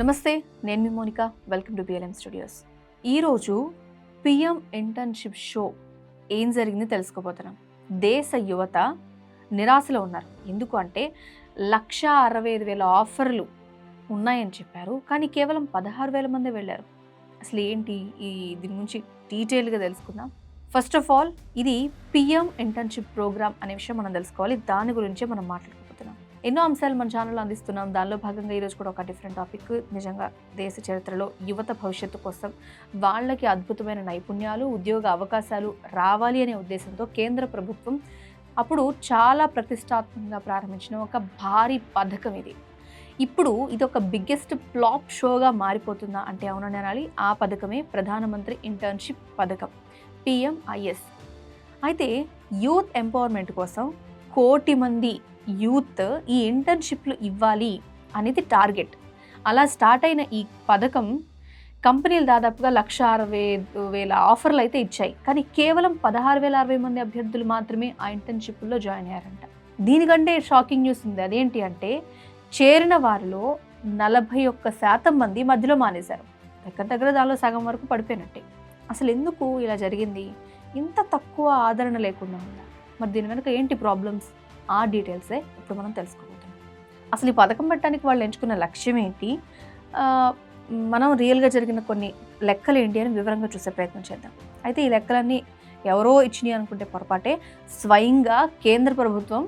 నమస్తే నేను మీ Monika. Welcome to BLM studios ఈరోజు పిఎం ఇంటర్న్షిప్ షో ఏం జరిగింది తెలుసుకోబోతున్నాం. దేశ యువత నిరాశలో ఉన్నారు. ఎందుకు అంటే లక్ష అరవై ఐదు వేల ఆఫర్లు ఉన్నాయని చెప్పారు. కానీ కేవలం పదహారు వేల మంది వెళ్ళారు. అసలు ఏంటి ఈ దీని గురించి డీటెయిల్గా తెలుసుకుందాం. ఫస్ట్ ఆఫ్ ఆల్ ఇది పిఎం ఇంటర్న్షిప్ ప్రోగ్రామ్ అనే విషయం మనం తెలుసుకోవాలి. దాని గురించే మనం మాట్లాడుకుందాం. ఎన్నో అంశాలు మన ఛానల్లో అందిస్తున్నాం. దానిలో భాగంగా ఈరోజు కూడా ఒక డిఫరెంట్ టాపిక్ నిజంగా దేశ చరిత్రలో యువత భవిష్యత్తు కోసం వాళ్ళకి అద్భుతమైన నైపుణ్యాలు ఉద్యోగ అవకాశాలు రావాలి అనే ఉద్దేశంతో కేంద్ర ప్రభుత్వం అప్పుడు చాలా ప్రతిష్టాత్మకంగా ప్రారంభించిన ఒక భారీ పథకం ఇది. ఇప్పుడు ఇది ఒక బిగ్గెస్ట్ ప్లాప్ షోగా మారిపోతుందా అంటే అవునని అనాలి. ఆ పథకమే ప్రధానమంత్రి ఇంటర్న్షిప్ పథకం పిఎంఐఎస్ అయితే యూత్ ఎంపవర్మెంట్ కోసం కోటి మంది యూత్ ఈ ఇంటర్న్షిప్లు ఇవ్వాలి అనేది టార్గెట్. అలా స్టార్ట్ అయిన ఈ పథకం కంపెనీలు దాదాపుగా లక్ష అరవై వేల ఆఫర్లు అయితే ఇచ్చాయి. కానీ కేవలం పదహారు వేల అరవై మంది అభ్యర్థులు మాత్రమే ఆ ఇంటర్న్షిప్లో జాయిన్ అయ్యారంట. దీనికంటే షాకింగ్ న్యూస్ ఉంది. అదేంటి అంటే చేరిన వారిలో నలభై ఒక్క శాతం మంది మధ్యలో మానేశారు. దగ్గర దగ్గర దానిలో సగం వరకు పడిపోయినట్టే. అసలు ఎందుకు ఇలా జరిగింది? ఇంత తక్కువ ఆదరణ లేకుండా ఉందా? మరి దీని వెనుక ఏంటి ప్రాబ్లమ్స్ ఆ డీటెయిల్సే ఇప్పుడు మనం తెలుసుకోబోతున్నాం. అసలు ఈ పథకం పెట్టడానికి వాళ్ళు ఎంచుకున్న లక్ష్యం ఏంటి? మనం రియల్గా జరిగిన కొన్ని లెక్కలు ఏంటి అని వివరంగా చూసే ప్రయత్నం చేద్దాం. అయితే ఈ లెక్కలన్నీ ఎవరో ఇచ్చినాయి అనుకుంటే పొరపాటే. స్వయంగా కేంద్ర ప్రభుత్వం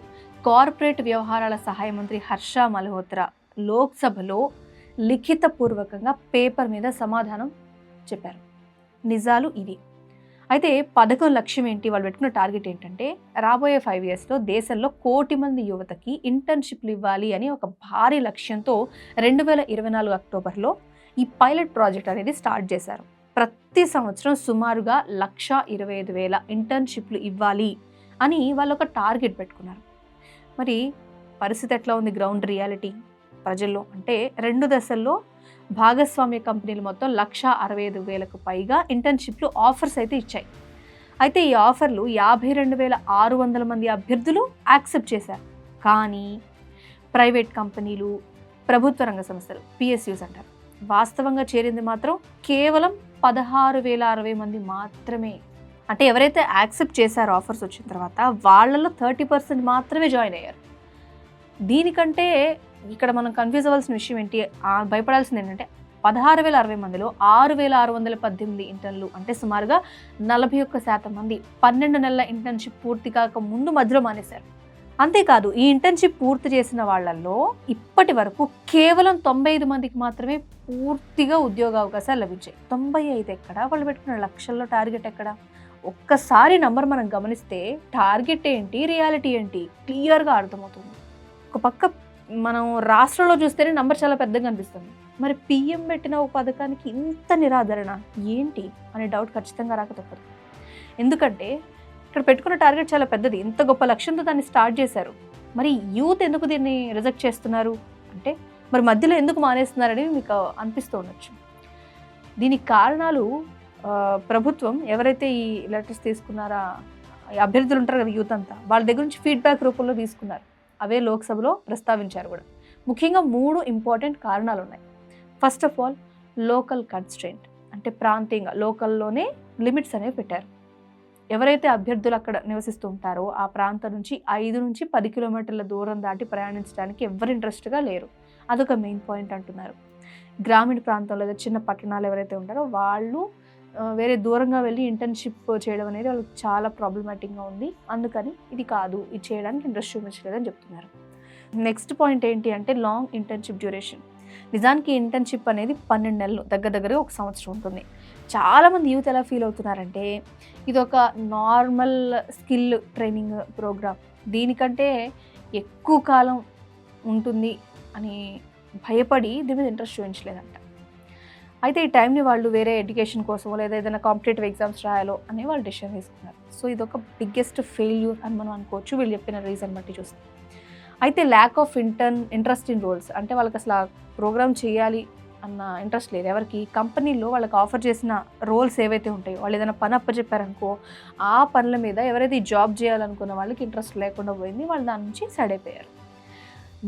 కార్పొరేట్ వ్యవహారాల సహాయ మంత్రి హర్ష మల్హోత్రా లోక్సభలో లిఖితపూర్వకంగా పేపర్ మీద సమాధానం చెప్పారు. నిజాలు ఇవి. అయితే పథకం లక్ష్యం ఏంటి? వాళ్ళు పెట్టుకున్న టార్గెట్ ఏంటంటే రాబోయే ఫైవ్ ఇయర్స్లో దేశంలో కోటి మంది యువతకి ఇంటర్న్షిప్లు ఇవ్వాలి అని ఒక భారీ లక్ష్యంతో రెండు వేల ఇరవై నాలుగు అక్టోబర్లో ఈ పైలట్ ప్రాజెక్ట్ అనేది స్టార్ట్ చేశారు. ప్రతి సంవత్సరం సుమారుగా లక్ష ఇరవై ఐదు వేల ఇంటర్న్షిప్లు ఇవ్వాలి అని వాళ్ళు ఒక టార్గెట్ పెట్టుకున్నారు. మరి పరిస్థితి ఎట్లా ఉంది? గ్రౌండ్ రియాలిటీ ప్రజల్లో అంటే రెండు దశల్లో భాగస్వామ్య కంపెనీలు మొత్తం లక్ష అరవై ఐదు వేలకు పైగా ఇంటర్న్షిప్లు ఆఫర్స్ అయితే ఇచ్చాయి. అయితే ఈ ఆఫర్లు యాభై రెండు వేల ఆరు వందల మంది అభ్యర్థులు యాక్సెప్ట్ చేశారు. కానీ ప్రైవేట్ కంపెనీలు ప్రభుత్వ రంగ సంస్థలు పిఎస్యూస్ అంటారు. వాస్తవంగా చేరింది మాత్రం కేవలం పదహారు వేల అరవై మంది మాత్రమే. అంటే ఎవరైతే యాక్సెప్ట్ చేశారో ఆఫర్స్ వచ్చిన తర్వాత వాళ్ళలో థర్టీ పర్సెంట్ మాత్రమే జాయిన్ అయ్యారు. దీనికంటే ఇక్కడ మనం కన్ఫ్యూజ్ అవ్వాల్సిన విషయం ఏంటి? ఆ భయపడాల్సింది ఏంటంటే పదహారు వేల అరవై మందిలో ఆరు వేల ఆరు వందల పద్దెనిమిది ఇంటర్న్లు అంటే సుమారుగా నలభై ఒక్క శాతం మంది పన్నెండు నెలల ఇంటర్న్షిప్ పూర్తి కాక ముందు మధ్యలో మానేశారు. అంతేకాదు ఈ ఇంటర్న్షిప్ పూర్తి చేసిన వాళ్ళల్లో ఇప్పటి వరకు కేవలం తొంభై ఐదు మందికి మాత్రమే పూర్తిగా ఉద్యోగ అవకాశాలు లభించాయి. తొంభై ఐదు ఎక్కడ? వాళ్ళు పెట్టుకున్న లక్షల్లో టార్గెట్ ఎక్కడ? ఒక్కసారి నంబర్ మనం గమనిస్తే టార్గెట్ ఏంటి? రియాలిటీ ఏంటి? క్లియర్గా అర్థమవుతుంది. ఒక పక్క మనం రాష్ట్రంలో చూస్తేనే నంబర్ చాలా పెద్దగా అనిపిస్తుంది మరి పిఎం పెట్టిన ఒక పథకానికి ఇంత నిరాదరణ ఏంటి అనే డౌట్ ఖచ్చితంగా రాక తప్పదు. ఎందుకంటే ఇక్కడ పెట్టుకున్న టార్గెట్ చాలా పెద్దది. ఇంత గొప్ప లక్ష్యంతో దాన్ని స్టార్ట్ చేశారు. మరి యూత్ ఎందుకు దీన్ని రిజెక్ట్ చేస్తున్నారు? అంటే మరి మధ్యలో ఎందుకు మానేస్తున్నారని మీకు అనిపిస్తూ ఉండొచ్చు. దీనికి కారణాలు ప్రభుత్వం ఎవరైతే ఈ లెటర్స్ తీసుకున్నారా అభ్యర్థులు ఉంటారు కదా యూత్ అంతా వాళ్ళ దగ్గర నుంచి ఫీడ్బ్యాక్ రూపంలో తీసుకున్నారు. అవే లోక్సభలో ప్రస్తావించారు కూడా. ముఖ్యంగా మూడు ఇంపార్టెంట్ కారణాలు ఉన్నాయి first of all local constraint అంటే ప్రాంతీయంగా లోకల్లోనే లిమిట్స్ అనేవి పెట్టారు. ఎవరైతే అభ్యర్థులు అక్కడ నివసిస్తూ ఉంటారో ఆ ప్రాంతం నుంచి ఐదు నుంచి పది కిలోమీటర్ల దూరం దాటి ప్రయాణించడానికి ఎవరు ఇంట్రెస్ట్గా లేరు. అదొక మెయిన్ పాయింట్ అంటున్నారు. గ్రామీణ ప్రాంతంలో లేదా చిన్న పట్టణాలు ఎవరైతే ఉంటారో వాళ్ళు వేరే దూరంగా వెళ్ళి ఇంటర్న్షిప్ చేయడం అనేది వాళ్ళకి చాలా ప్రాబ్లమాటిక్గా ఉంది. అందుకని ఇది కాదు ఇది చేయడానికి ఇంట్రెస్ట్ చూపించలేదని చెప్తున్నారు. నెక్స్ట్ పాయింట్ ఏంటి అంటే లాంగ్ ఇంటర్న్షిప్ డ్యూరేషన్ నిజానికి ఇంటర్న్షిప్ అనేది పన్నెండు నెలలు దగ్గర దగ్గర ఒక సంవత్సరం ఉంటుంది. చాలామంది యూత్ ఎలా ఫీల్ అవుతున్నారంటే ఇది ఒక నార్మల్ స్కిల్ ట్రైనింగ్ ప్రోగ్రామ్ దీనికంటే ఎక్కువ కాలం ఉంటుంది అని భయపడి దీని మీద ఇంట్రెస్ట్ చూపించలేదంట. అయితే ఈ టైంని వాళ్ళు వేరే ఎడ్యుకేషన్ కోసమో లేదా ఏదైనా కాంపిటేటివ్ ఎగ్జామ్స్ రాయాలో అని వాళ్ళు డిసిషన్ తీసుకున్నారు. సో ఇది ఒక బిగ్గెస్ట్ ఫెయిల్యూర్ అని మనం అనుకోవచ్చు. వీళ్ళు చెప్పిన రీజన్ బట్టి చూస్తే. అయితే lack of intern interest in roles అంటే వాళ్ళకి అసలు ఆ ప్రోగ్రామ్ చేయాలి అన్న ఇంట్రెస్ట్ లేదు. ఎవరికి? కంపెనీలో వాళ్ళకి ఆఫర్ చేసిన రోల్స్ ఏవైతే ఉంటాయో వాళ్ళు ఏదైనా పని అప్పచెప్పారనుకో ఆ పనుల మీద ఎవరైతే ఈ జాబ్ చేయాలనుకున్న వాళ్ళకి ఇంట్రెస్ట్ లేకుండా పోయింది వాళ్ళు దాని నుంచి సైడ్ అయిపోయారు.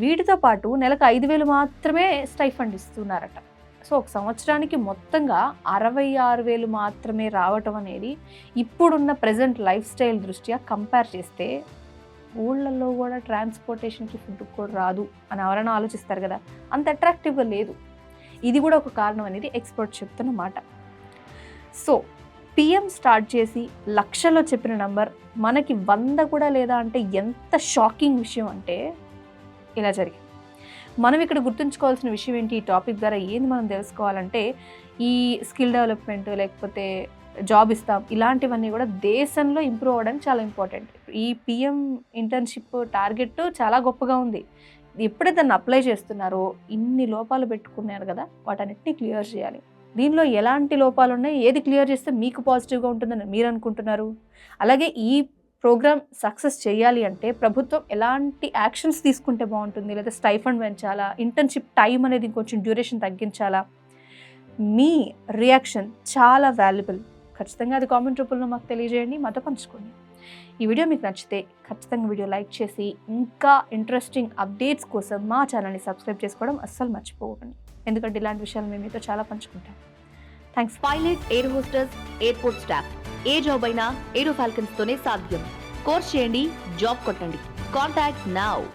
వీటితో పాటు నెలకు ఐదు వేలు మాత్రమే స్టైఫండ్ ఇస్తున్నారట. సో ఒక సంవత్సరానికి మొత్తంగా అరవై ఆరు వేలు మాత్రమే రావటం అనేది ఇప్పుడున్న ప్రజెంట్ లైఫ్ స్టైల్ దృష్ట్యా కంపేర్ చేస్తే ఊళ్ళల్లో కూడా ట్రాన్స్పోర్టేషన్కి ఫుడ్ కూడా రాదు అని ఎవరైనా ఆలోచిస్తారు కదా. అంత అట్రాక్టివ్గా లేదు. ఇది కూడా ఒక కారణం అనేది ఎక్స్పర్ట్ చెప్తున్న మాట. సో పిఎం స్టార్ట్ చేసి లక్షలో చెప్పిన నంబర్ మనకి వంద కూడా లేదా అంటే ఎంత షాకింగ్ విషయం అంటే ఇలా జరిగింది. మనం ఇక్కడ గుర్తుంచుకోవాల్సిన విషయం ఏంటి? ఈ టాపిక్ ద్వారా ఏంది మనం తెలుసుకోవాలంటే ఈ స్కిల్ డెవలప్మెంట్ లేకపోతే జాబ్ ఇస్తాం ఇలాంటివన్నీ కూడా దేశంలో ఇంప్రూవ్ అవ్వడానికి చాలా ఇంపార్టెంట్. ఈ పిఎం ఇంటర్న్షిప్ టార్గెట్ చాలా గొప్పగా ఉంది. ఎప్పుడైతే దాన్ని అప్లై చేస్తున్నారో ఇన్ని లోపాలు పెట్టుకున్నారు కదా వాటన్నిటిని క్లియర్ చేయాలి. దీనిలో ఎలాంటి లోపాలు ఉన్నాయి ఏది క్లియర్ చేస్తే మీకు పాజిటివ్గా ఉంటుందని మీరు అనుకుంటున్నారు? అలాగే ఈ ప్రోగ్రామ్ సక్సెస్ చేయాలి అంటే ప్రభుత్వం ఎలాంటి యాక్షన్స్ తీసుకుంటే బాగుంటుంది? లేదా స్టైఫండ్ పెంచాలా? ఇంటర్న్షిప్ టైం అనేది ఇంకొంచెం డ్యూరేషన్ తగ్గించాలా? మీ రియాక్షన్ చాలా వాల్యుబుల్. ఖచ్చితంగా అది కామెంట్ రూపంలో మాకు తెలియజేయండి మాతో పంచుకోండి. ఈ వీడియో మీకు నచ్చితే ఖచ్చితంగా వీడియో లైక్ చేసి ఇంకా ఇంట్రెస్టింగ్ అప్డేట్స్ కోసం మా ఛానల్ని సబ్స్క్రైబ్ చేసుకోవడం అస్సలు మర్చిపోకండి. ఎందుకంటే ఇలాంటి విషయాలు మేము మీతో చాలా పంచుకుంటాం. Thanks pilot air hostess airport staff ఏ జాబ్ అయినా ఏరో ఫాల్కన్స్ తోనే సాధ్యం. కోర్స్ చేయండి జాబ్ కొట్టండి. Contact now